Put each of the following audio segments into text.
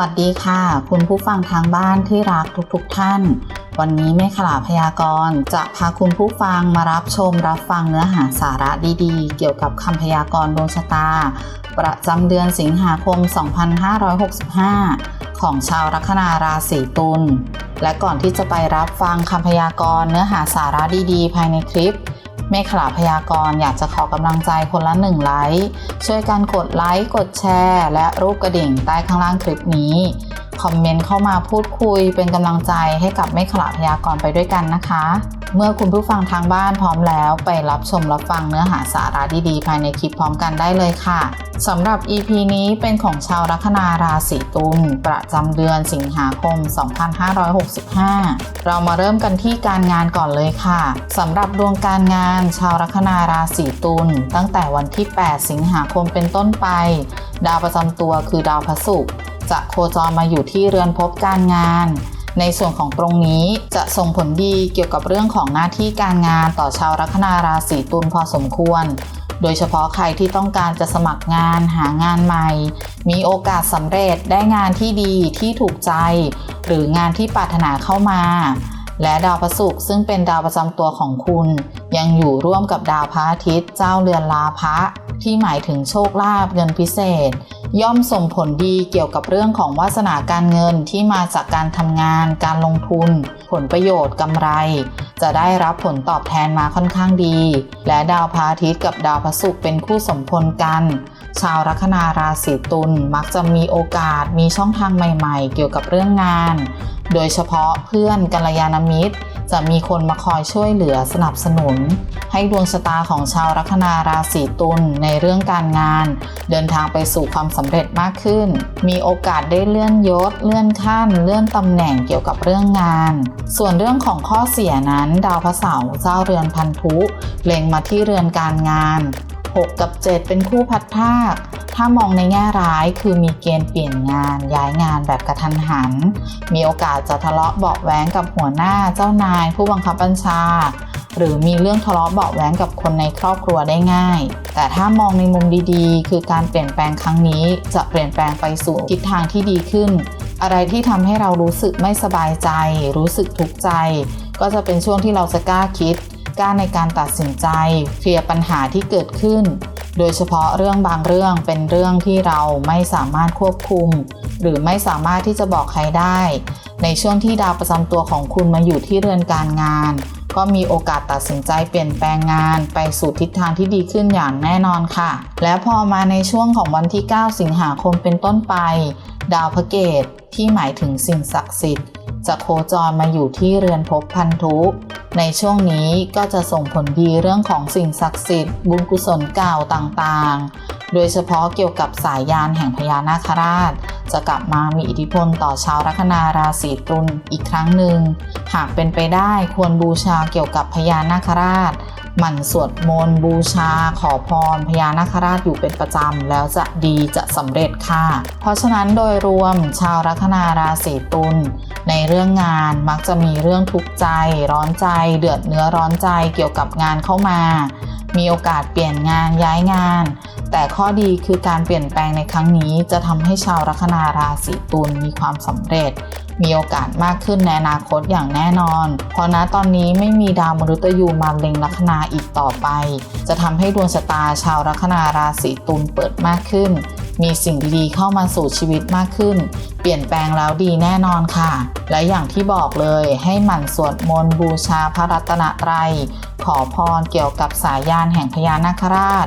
วัสดีค่ะ คุณผู้ฟังทางบ้านที่รักทุกๆทท่าน วันนี้แม่ขลาพยากรณ์จะพาคุณผู้ฟังมารับชมรับฟังเนื้อหาสาระดีๆ เกี่ยวกับคำพยากรณ์ดวงชะตา ประจำเดือนสิงหาคม 2565 ของชาวลัคนาราศีตุลและก่อนที่จะไปรับฟังคำพยากรณ์เนื้อหาสาระดีๆ ภายในคลิป เมฆขลาพยากรณ์อยากจะขอกำลังใจคนละหนึ่งไลค์ช่วยกันกดไลค์กดแชร์ และรูปกระดิ่งใต้ข้างล่างคลิปนี้ คอมเมนต์เข้ามาพูดคุยเป็นกำลังใจให้กับเมฆขลาพยากรณ์ไปด้วยกันนะคะ เมื่อคุณผู้ฟังทางบ้านพร้อมแล้วไปรับชมรับฟังเนื้อหาสาระดีๆ ภายในคลิปพร้อมกันได้เลยค่ะสำหรับ EP นี้เป็นของชาวลัคนาราศีตุลประจำเดือนสิงหาคม 2565 เรามาเริ่มกันที่การงานก่อนเลยค่ะสำหรับดวงการงานชาวลัคนาราศีตุลตั้งแต่วันที่ 8 สิงหาคมเป็นต้นไป ดาวประจำตัวคือดาวพระศุกร์จะโคจรมาอยู่ที่เรือนภพการงาน ในส่วนของตรงนี้จะส่งผลดีเกี่ยวกับเรื่องของหน้าที่การงานต่อชาวลัคนาราศีตุลพอสมควร โดยเฉพาะใครที่ต้องการจะสมัครงานหางานใหม่ มีโอกาสสำเร็จได้งานที่ดีที่ถูกใจ หรืองานที่ปรารถนาเข้ามาและดาวพระศุกร์ซึ่งเป็นดาวประจำตัวของคุณ ยังอยู่ร่วมกับดาวพระอาทิตย์เจ้าเรือนลาภะที่หมายถึงโชคลาภเงินพิเศษ ย่อมส่งผลดีเกี่ยวกับเรื่องของวาสนาการเงินที่มาจากการทำงาน การลงทุน ผลประโยชน์กำไร จะได้รับผลตอบแทนมาค่อนข้างดี และดาวพระอาทิตย์กับดาวพระศุกร์เป็นคู่สมพลกัน ชาวลัคนาราศีตุลมักจะมีโอกาสมีช่องทางใหม่ ๆ เกี่ยวกับเรื่องงาน โดยเฉพาะเพื่อนกัลยาณมิตร จะมีคนมาคอยช่วยเหลือสนับสนุน ให้ดวงชะตาของชาวลัคนาราศีตุลในเรื่องการงาน เดินทางไปสู่ความสำเร็จมากขึ้น มีโอกาสได้เลื่อนยศ เลื่อนขั้น เลื่อนตำแหน่งเกี่ยวกับเรื่องงาน ส่วนเรื่องของข้อเสียนั้น ดาวพระเสาร์เจ้าเรือนพันธุเล็งมาที่เรือนการงาน 6 กับ 7 เป็นคู่พัดภาค ถ้ามองในแง่ร้ายคือมีเกณฑ์เปลี่ยนงาน ย้ายงานแบบกระทันหัน มีโอกาสจะทะเลาะเบาะแว้งกับหัวหน้าเจ้านาย ผู้บังคับบัญชา หรือมีเรื่องทะเลาะเบาะแว้งกับคนในครอบครัวได้ง่าย แต่ถ้ามองในมุมดีๆ คือการเปลี่ยนแปลงครั้งนี้ จะเปลี่ยนแปลงไปสู่ทิศทางที่ดีขึ้น อะไรที่ทำให้เรารู้สึกไม่สบายใจ รู้สึกทุกข์ใจ ก็จะเป็นช่วงที่เราจะกล้าคิด กล้าในการตัดสินใจ เคลียร์ปัญหาที่เกิดขึ้น โดยเฉพาะเรื่องบางเรื่องเป็นเรื่องที่เราไม่สามารถควบคุม หรือไม่สามารถที่จะบอกใครได้ ในช่วงที่ดาวประจำตัวของคุณมาอยู่ที่เรือนการงาน ก็มีโอกาสตัดสินใจเปลี่ยนแปลงงาน ไปสู่ทิศทางที่ดีขึ้นอย่างแน่นอนค่ะ และพอมาในช่วงของวันที่ 9 สิงหาคมเป็นต้นไป ดาวพระเกตที่หมายถึงสิ่งศักดิ์สิทธิ์จะโคจรมาอยู่ที่เรือนภพพันธุ ในช่วงนี้ก็จะส่งผลดีเรื่องของสิ่งศักดิ์สิทธิ์ บุญกุศลเก่าต่างๆ โดยเฉพาะเกี่ยวกับสายยานแห่งพญานาคราช จะกลับมามีอิทธิพลต่อชาวลัคนาราศีตุลอีกครั้งหนึ่ง หากเป็นไปได้ควรบูชาเกี่ยวกับพญานาคราช หมั่นสวดมนต์บูชา ขอพรพญานาคราชอยู่เป็นประจำ แล้วจะดีจะสำเร็จค่ะ เพราะฉะนั้นโดยรวมชาวลัคนาราศีตุลในเรื่องงานมักจะมีเรื่องทุกข์ใจ ร้อนใจเดือดเนื้อร้อนใจเกี่ยวกับงานเข้ามา มีโอกาสเปลี่ยนงานย้ายงาน แต่ข้อดีคือการเปลี่ยนแปลงในครั้งนี้จะทำให้ชาวลัคนาราศีตุลมีความสำเร็จ มีโอกาสมากขึ้นในอนาคตอย่างแน่นอน เพราะณตอนนี้ไม่มีดาวมฤตยูมาเล็งลัคนาอีกต่อไป จะทำให้ดวงชะตาชาวลัคนาราศีตุลเปิดมากขึ้น มีสิ่งดีๆเข้ามาสู่ชีวิตมากขึ้น เปลี่ยนแปลงแล้วดีแน่นอนค่ะ และอย่างที่บอกเลยให้หมั่นสวดมนต์บูชาพระรัตนตรัย ขอพรเกี่ยวกับสายยานแห่งพญานาคราช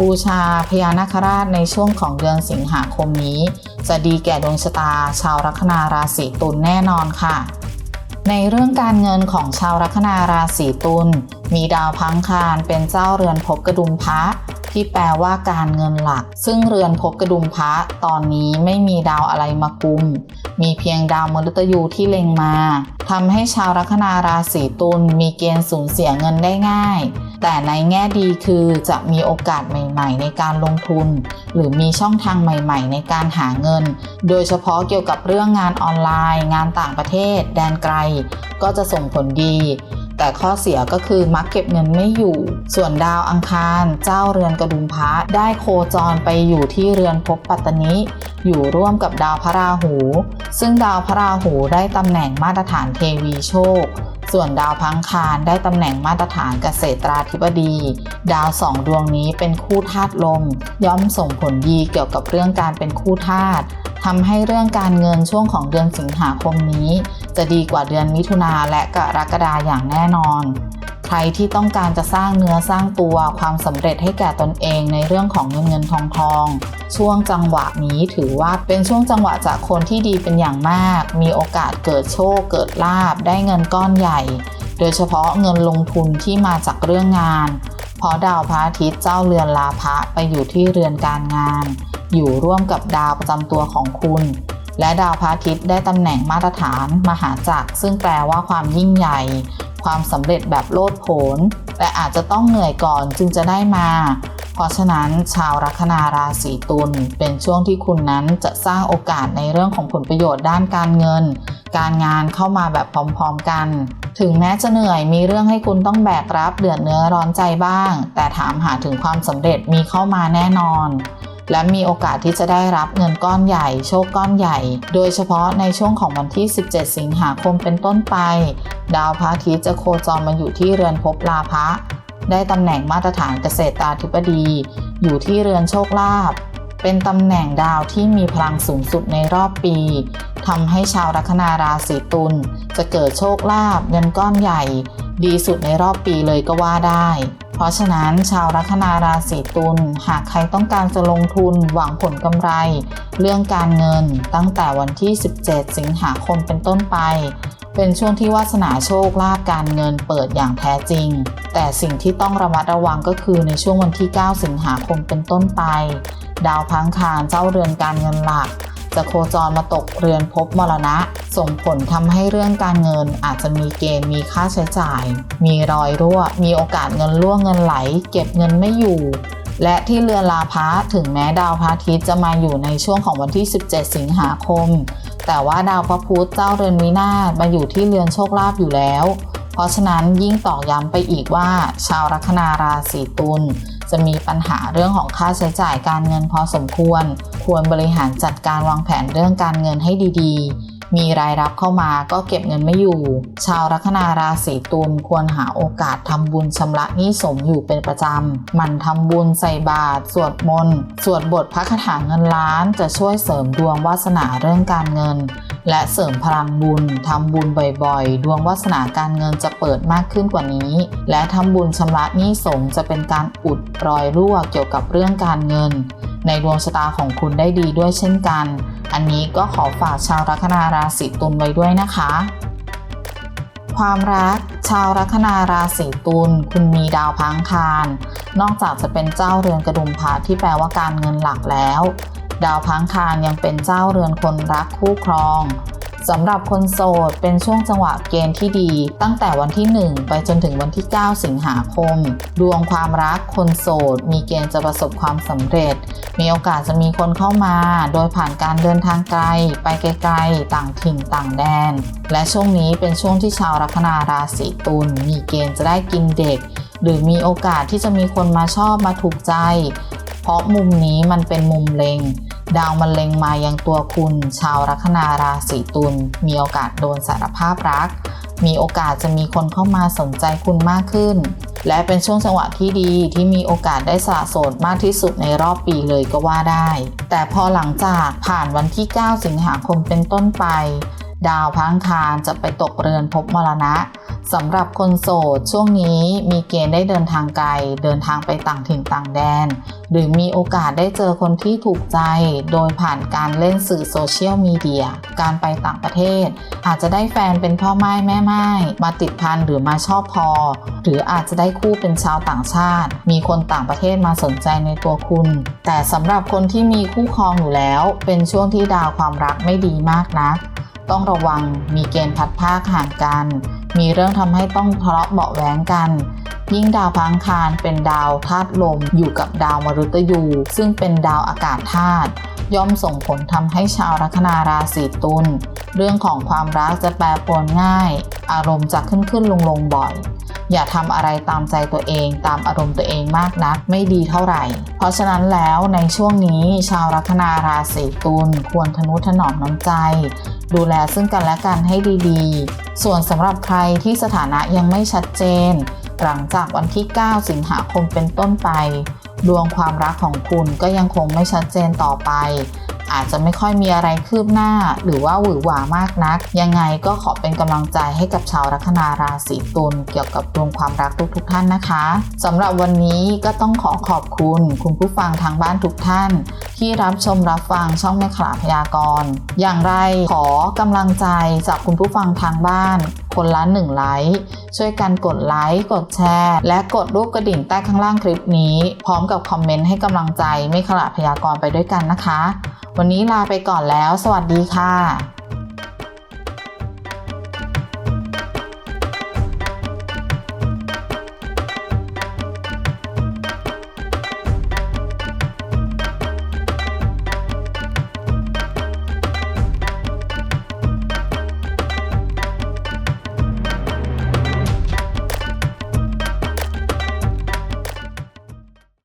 บูชาพญานาคราชในช่วงของเดือนสิงหาคมนี้ จะดีแก่ดวงชะตา ชาวลัคนาราศีตุลแน่นอนค่ะ ในเรื่องการเงินของชาวลัคนาราศีตุลมีดาวพังคารเป็นเจ้าเรือนภพกระดุมพระที่แปลว่าการเงินหลัก ซึ่งเรือนภพกระดุมพระตอนนี้ไม่มีดาวอะไรมากุม มีเพียงดาวมฤตยูที่เล็งมาทำให้ชาวลัคนาราศีตุลมีเกณฑ์สูญเสียเงินได้ง่าย แต่ในแง่ดีคือจะมีโอกาสใหม่ๆ ในการลงทุน หรือมีช่องทางใหม่ ๆ ในการหาเงิน โดยเฉพาะเกี่ยวกับเรื่องงานออนไลน์ งานต่างประเทศ แดนไกล ก็จะส่งผลดี แต่ข้อเสียก็คือมักเก็บเงินไม่อยู่ ส่วนดาวอังคาร เจ้าเรือนกระดุมพระได้โคจรไปอยู่ที่เรือนภพปัตตนิอยู่ร่วมกับดาวพระราหู ซึ่งดาวพระราหูได้ตำแหน่งมาตรฐานเทวีโชค ส่วนดาวพังคารได้ตำแหน่งมาตรฐานเกษตราธิบดี ดาวสองดวงนี้เป็นคู่ธาตุลม ย่อมส่งผลดีเกี่ยวกับเรื่องการเป็นคู่ธาตุทำให้เรื่องการเงินช่วงของเดือนสิงหาคมนี้ จะดีกว่าเดือนมิถุนาและกรกฎาอย่างแน่นอน ใครที่ต้องการจะสร้างเนื้อสร้างตัวความสำเร็จให้แก่ตนเองในเรื่องของเงินเงินทองทอง ช่วงจังหวะนี้ถือว่าเป็นช่วงจังหวะจากคนที่ดีเป็นอย่างมาก มีโอกาสเกิดโชค เกิดลาบได้เงินก้อนใหญ่ โดยเฉพาะเงินลงทุนที่มาจากเรื่องงานเพราะดาวพระอาทิตย์เจ้าเรือนลาภะไปอยู่ที่เรือนการงาน อยู่ร่วมกับดาวประจำตัวของคุณ และดาวพระอาทิตย์ได้ตำแหน่งมาตรฐานมหาจักรซึ่งแปลว่าความยิ่งใหญ่ ความสำเร็จแบบโลดโผนแต่อาจจะต้องเหนื่อยก่อนจึงจะได้มา เพราะฉะนั้นชาวลัคนาราศีตุลเป็นช่วงที่คุณนั้นจะสร้างโอกาสในเรื่องของผลประโยชน์ด้านการเงิน การงานเข้ามาแบบพร้อมๆกัน ถึงแม้จะเหนื่อยมีเรื่องให้คุณต้องแบกรับเดือดเนื้อร้อนใจบ้าง แต่ถามหาถึงความสำเร็จมีเข้ามาแน่นอน และมีโอกาสที่จะได้รับเงินก้อนใหญ่ โชคก้อนใหญ่ โดยเฉพาะในช่วงของวันที่ 17 สิงหาคมเป็นต้นไป ดาวพระอาทิตย์จะโคจรมาอยู่ที่เรือนภพลาภะได้ตำแหน่งมาตรฐานเกษตราธิบดี อยู่ที่เรือนโชคลาภเป็นตำแหน่งดาวที่มีพลังสูงสุดในรอบปีทำให้ชาวลัคนาราศีตุลจะเกิดโชคลาภเงินก้อนใหญ่ ดีสุดในรอบปีเลยก็ว่าได้ เพราะฉะนั้นชาวลัคนาราศีตุลหากใครต้องการจะลงทุนหวังผลกำไร เรื่องการเงินตั้งแต่วันที่ 17 สิงหาคมเป็นต้นไป เป็นช่วงที่วาสนาโชคลาภการเงินเปิดอย่างแท้จริง แต่สิ่งที่ต้องระมัดระวังก็คือในช่วงวันที่ 9 สิงหาคมเป็นต้นไป ดาวพังคารเจ้าเรือนการเงินหลัก จะโคจรมาตกเรือนภพมรณะ ส่งผลทำให้เรื่องการเงินอาจจะมีเกณฑ์มีค่าใช้จ่าย มีรอยรั่ว มีโอกาสเงินรั่วเงินไหล เก็บเงินไม่อยู่ และที่เรือนลาพะถึงแม้ดาวพระอาทิตย์จะมาอยู่ในช่วงของวันที่ 17 สิงหาคม แต่ว่าดาวพระพุธเจ้าเรือนวินาศมาอยู่ที่เรือนโชคลาภอยู่แล้ว เพราะฉะนั้นยิ่งตอกย้ำไปอีกว่า ชาวลัคนาราศีตุล จะมีปัญหาเรื่องของค่าใช้จ่ายการเงินพอสมควร ควรบริหารจัดการวางแผนเรื่องการเงินให้ดีๆ มีรายรับเข้ามาก็เก็บเงินไม่อยู่ ชาวลัคนาราศีตุลควรหาโอกาสทำบุญชำระหนี้สมอยู่เป็นประจำหมันทำบุญใส่บาตรสวดมนต์ สวดบทพระคาถาเงินล้านจะช่วยเสริมดวงวาสนาเรื่องการเงิน และเสริมพลังบุญทำบุญบ่อยๆ ดวงวาสนาการเงินจะเปิดมากขึ้นกว่านี้ และทำบุญชำระหนี้สงจะเป็นการอุดรอยรั่วเกี่ยวกับเรื่องการเงิน ในดวงชะตาของคุณได้ดีด้วยเช่นกัน อันนี้ก็ขอฝากชาวลัคนาราศีตุลไว้ด้วยนะคะ ความรักชาวลัคนาราศีตุลคุณมีดาวพังคารนอกจากจะเป็นเจ้าเรือนกระดุมพระที่แปลว่าการเงินหลักแล้ว ดาวพังคารยังเป็นเจ้าเรือนคนรักคู่ครองสำหรับคนโสดเป็นช่วงจังหวะเกณฑ์ที่ดี ตั้งแต่วันที่ 1 ไปจนถึงวันที่ 9 สิงหาคม ดวงความรักคนโสด มีเกณฑ์จะประสบความสำเร็จ มีโอกาสจะมีคนเข้ามา โดยผ่านการเดินทางไกล ไปไกลๆ ต่างถิ่นต่างแดน และช่วงนี้เป็นช่วงที่ชาวลัคนาราศีตุลมีเกณฑ์จะได้กินเด็ก หรือมีโอกาสที่จะมีคนมาชอบมาถูกใจ เพราะมุมนี้มันเป็นมุมเล็ง ดาวมันเล็งมายังตัวคุณ ชาวลัคนาราศีตุลมีโอกาสโดนสารภาพรัก มีโอกาสจะมีคนเข้ามาสนใจคุณมากขึ้น และเป็นช่วงจังหวะที่ดีที่มีโอกาสได้สละโสดมากที่สุดในรอบปีเลยก็ว่าได้ แต่พอหลังจากผ่านวันที่ 9 สิงหาคมเป็นต้นไป ดาวพังคารจะไปตกเรือนภพมรณะสำหรับคนโสดช่วงนี้มีเกณฑ์ได้เดินทางไกล เดินทางไปต่างถิ่นต่างแดน หรือมีโอกาสได้เจอคนที่ถูกใจ โดยผ่านการเล่นสื่อโซเชียลมีเดีย การไปต่างประเทศ อาจจะได้แฟนเป็นพ่อไม้แม่ไม้มาติดพันหรือมาชอบพอ หรืออาจจะได้คู่เป็นชาวต่างชาติ มีคนต่างประเทศมาสนใจในตัวคุณ แต่สำหรับคนที่มีคู่ครองอยู่แล้ว เป็นช่วงที่ดาวความรักไม่ดีมากนะ ต้องระวัง มีเกณฑ์พัดภาคห่างกัน มีเรื่องทำให้ต้องทะเลาะเบาแหวงกัน ยิ่งดาวพังคารเป็นดาวธาตุลม อยู่กับดาวมฤตยู ซึ่งเป็นดาวอากาศธาตุย่อมส่งผลทำให้ชาวลัคนาราศีตุลเรื่องของความรักจะแปรปรวนง่าย อารมณ์จะขึ้นขึ้นลงลงบ่อย อย่าทำอะไรตามใจตัวเอง ตามอารมณ์ตัวเองมากนักไม่ดีเท่าไหร่ เพราะฉะนั้นแล้วในช่วงนี้ชาวลัคนาราศีตุลควรทนุถนอมน้ำใจ ดูแลซึ่งกันและกันให้ดีๆ ส่วนสำหรับใครที่สถานะยังไม่ชัดเจน หลังจากวันที่ 9 สิงหาคมเป็นต้นไป ดวงความรักของคุณก็ยังคงไม่ชัดเจนต่อไป อาจจะไม่ค่อยมีอะไรคืบหน้า หรือว่าหวือหวามากนัก ยังไงก็ขอเป็นกำลังใจให้กับชาวลัคนาราศีตุลเกี่ยวกับดวงความรักทุกๆทท่านนะคะสำหรับวันนี้ก็ต้องขอขอบคุณ คุณผู้ฟังทางบ้านทุกท่าน ที่รับชมรับฟังช่องแม่ขลาพยากรณ์อย่างไรขอกำลังใจจากคุณผู้ฟังทางบ้าน คนละหนึ่งไลค์ช่วยกันกดไลค์กดแชร์ และกดรูปกระดิ่งใต้ข้างล่างคลิปนี้ พร้อมกับคอมเมนต์ให้กำลังใจไม่ขลาดพยากรณ์ไปด้วยกันนะคะ วันนี้ลาไปก่อนแล้ว สวัสดีค่ะ